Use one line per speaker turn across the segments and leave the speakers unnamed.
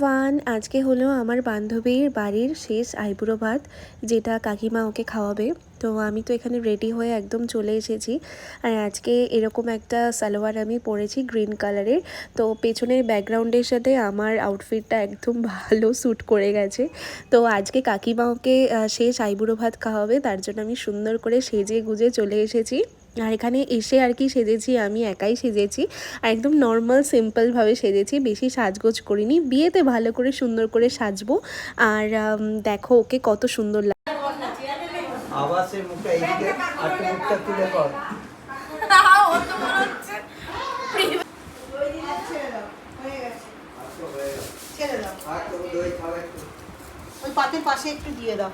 One আজকে হলো আমার বান্ধবীর বাড়ির শেষ আইবুড়ো ভাত, যেটা কাকিমা ওকে খাওয়াবে। তো আমি তো এখানে রেডি হয়ে একদম চলে এসেছি। আর আজকে এরকম একটা সালোয়ার আমি পরেছি গ্রিন কালারের তো পেছনের ব্যাকগ্রাউন্ডের সাথে আমার আউটফিটটা একদম ভালো স্যুট করে গেছে। তো আজকে কাকিমা ওকে শেষ আইবুড়ো ভাত খাওয়াবে, তার জন্য আমি সুন্দর করে সেজে গুজে চলে এসেছি। আর এখানে এসে আর কি সেজেছি আমি একাই সেজেছি। আর একদম নর্মাল সিম্পলভাবে সেজেছি বেশি সাজগোজ করিনি। বিয়েতে ভালো করে সুন্দর করে সাজবো। আর দেখো ওকে কত সুন্দর লাগে
ওই পাতের পাশে একটু দিয়ে দাও।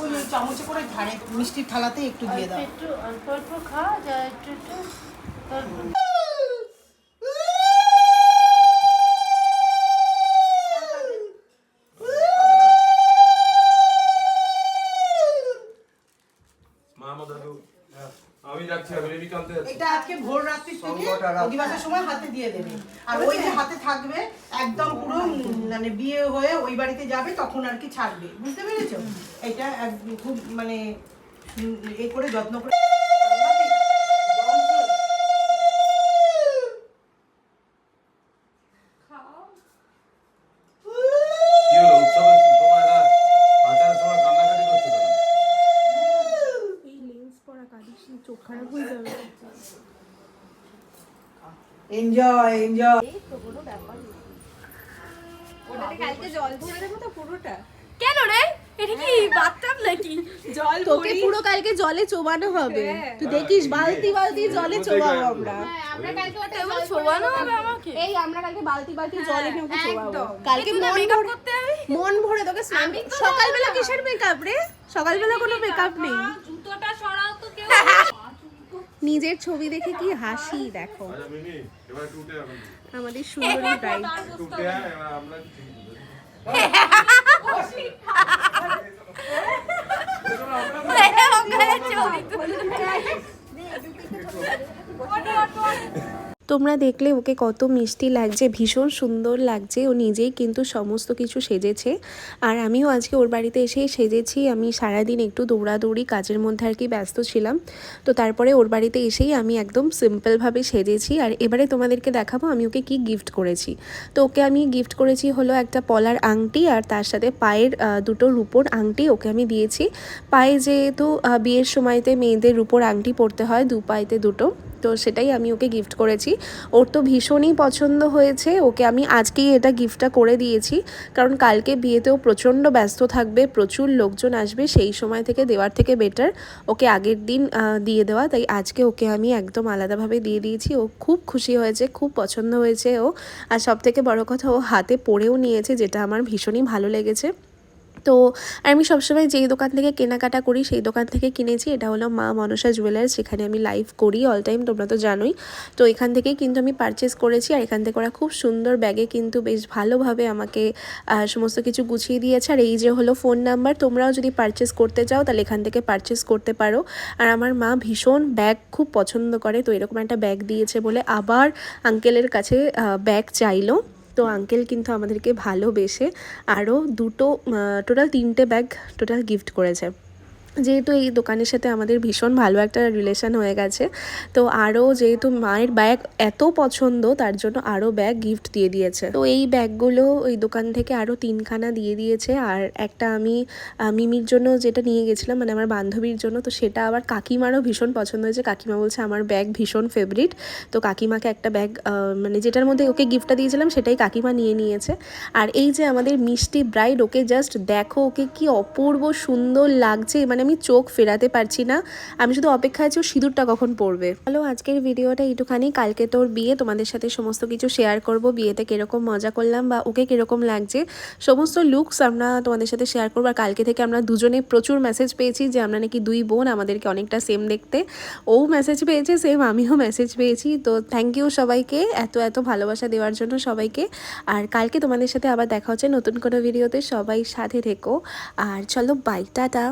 ওই চামচে করে ধারে মিষ্টির থালাতে একটু দিয়ে দাও।
একটু অল্প অল্প খাওয়া যায় একটু একটু তারপর
মাহমুদ আলু আমি যাচ্ছি আমি রেডি কানতে যাচ্ছি
এটা আজকে ভোর রাত্রি থেকে
সঙ্গটা রাখো।
অধিবাসের সময় হাতে দিয়ে দেবে। আর ওই যে হাতে থাকবে একদম পুরো মানে বিয়ে হয়ে ওই বাড়িতে যাবে তখন আর কি ছাড়বে। বুঝতে পেরেছ? এটা এক- খুব মানে এ করে যত্ন করে
কি হলো উৎসবে তোমার এরা আচারের সময় কান্নাকাটি করছ কেন
এনজয় এনজয়
কেন রে? এটা কি বাথটাব নাকি? জল
তোকে পুরো কালকে জলে চোবানো হবে। তুই দেখিস বালতি বালতি জলে চোবাবো আমরা।
আমরা কালকে ওটা এমন শোয়ানো হবে আমাকে।
এই আমরা কালকে বালতি বালতি জলে নিয়ে ওকে চোবাবো। কালকে মন ভরে
করতে হবে?
মন ভরে তোকে স্নান সকালবেলা কিসের মেকআপ রে? সকালবেলা কোনো মেকআপ নেই।
জুতোটা সরাও তো কেউ
নিজের ছবি দেখে কি হাসি দেখো।
আচ্ছা মিমি এবার একটু উঠে এখন
আমাদের সুন্দর ব্রাইড
একটু উঠে আয়, এবার আমরা ঠিক
ওখানে ছবি তুলে।
তোমরা দেখলে ওকে কত মিষ্টি লাগছে, ভীষণ সুন্দর লাগছে। ও নিজেই কিন্তু সমস্ত কিছু সেজেছে। আর আমিও আজকে ওর বাড়িতে এসেই সেজেছি। আমি সারাদিন একটু দৌড়াদৌড়ি, কাজের মধ্যে আর কি ব্যস্ত ছিলাম। তো তারপরে ওর বাড়িতে এসেই আমি একদম সিম্পলভাবে সেজেছি। আর এবারে তোমাদেরকে দেখাবো আমি ওকে কি গিফট করেছি। তো ওকে আমি গিফট করেছি হলো একটা পলার আংটি আর তার সাথে পায়ের দুটো রূপোর আংটি ওকে আমি দিয়েছি। পায়ে যেহেতু বিয়ের সময়তে মেয়েদের রূপোর আংটি পরতে হয়, দু পায়েতে দুটো। তো সেটাই আমি ওকে গিফট করেছি। ওর তো ভীষণই পছন্দ হয়েছে। ওকে আমি আজকেই এটা গিফটটা করে দিয়েছি। কারণ কালকে বিয়েতেও প্রচণ্ড ব্যস্ত থাকবে, প্রচুর লোকজন আসবে, সেই সময় থেকে দেওয়ার থেকে বেটার ওকে আগের দিন দিয়ে দেওয়া, তাই আজকে ওকে আমি একদম আলাদাভাবে দিয়ে দিয়েছি। ও খুব খুশি হয়েছে, খুব পছন্দ হয়েছে ও। আর সব থেকে বড় কথা, ও হাতে পরেও নিয়েছে, যেটা আমার ভীষণই ভালো লেগেছে। তো আমি সবসময় যেই দোকান থেকে কেনাকাটা করি, সেই দোকান থেকে কিনেছি। এটা হলো মা মনসা জুয়েলার্স সেখানে আমি লাইভ করি অল টাইম তোমরা তো জানোই। তো এখান থেকেই কিন্তু আমি পারচেস করেছি আর এখান থেকে ওরা খুব সুন্দর ব্যাগে কিন্তু বেশ ভালোভাবে আমাকে সমস্ত কিছু গুছিয়ে দিয়েছে। আর এই যে হলো ফোন নাম্বার তোমরাও যদি পারচেস করতে চাও, তাহলে এখান থেকে পারচেস করতে পারো। আর আমার মা ভীষণ ব্যাগ খুব পছন্দ করে, তো এরকম একটা ব্যাগ দিয়েছে বলে আবার আঙ্কেলের কাছে ব্যাগ চাইলো। তো আঙ্কেল কিন্তু আমাদেরকে ভালোবেসে আরও দুটো টোটাল তিনটে ব্যাগ টোটাল গিফট করেছে। যেহেতু এই দোকানের সাথে আমাদের ভীষণ ভালো একটা রিলেশন হয়ে গেছে, তো আরও যেহেতু মায়ের ব্যাগ এত পছন্দ, তার জন্য আরও ব্যাগ গিফট দিয়ে দিয়েছে। তো এই ব্যাগগুলো ওই দোকান থেকে আরও তিনখানা দিয়ে দিয়েছে, আর একটা আমি মিমির জন্য যেটা নিয়ে গেছিলাম মানে আমার বান্ধবীর জন্য, তো সেটা আবার কাকিমারও ভীষণ পছন্দ হয়েছে। কাকিমা বলছে, আমার ব্যাগ ভীষণ ফেভারিট তো কাকিমাকে একটা ব্যাগ মানে যেটার মধ্যে ওকে গিফটটা দিয়েছিলাম, সেটাই কাকিমা নিয়ে নিয়েছে। আর এই যে আমাদের মিষ্টি ব্রাইড ওকে জাস্ট দেখো, ওকে কি অপূর্ব সুন্দর লাগছে মানে আমি চোখ ফেরাতে পারছি না। আমি শুধু অপেক্ষা আছি ও সিঁদুরটা কখন পড়বে হ্যালো আজকের ভিডিওটা একটুখানি কালকে তোর বিয়ে, তোমাদের সাথে সমস্ত কিছু শেয়ার করব। বিয়েতে কীরকম মজা করলাম বা ওকে কীরকম লাগছে, সমস্ত লুকস আমরা তোমাদের সাথে শেয়ার করব। আর কালকে থেকে আমরা দুজনে প্রচুর মেসেজ পেয়েছি যে আমরা নাকি দুই বোন, আমাদেরকে অনেকটা সেম দেখতে। ও মেসেজ পেয়েছে সেম আমিও মেসেজ পেয়েছি। তো থ্যাংক ইউ সবাইকে এত এত ভালোবাসা দেওয়ার জন্য সবাইকে। আর কালকে তোমাদের সাথে আবার দেখা হচ্ছে নতুন কোনো ভিডিওতে সবাই সাথে থেকো। আর চলো বাই টাটা।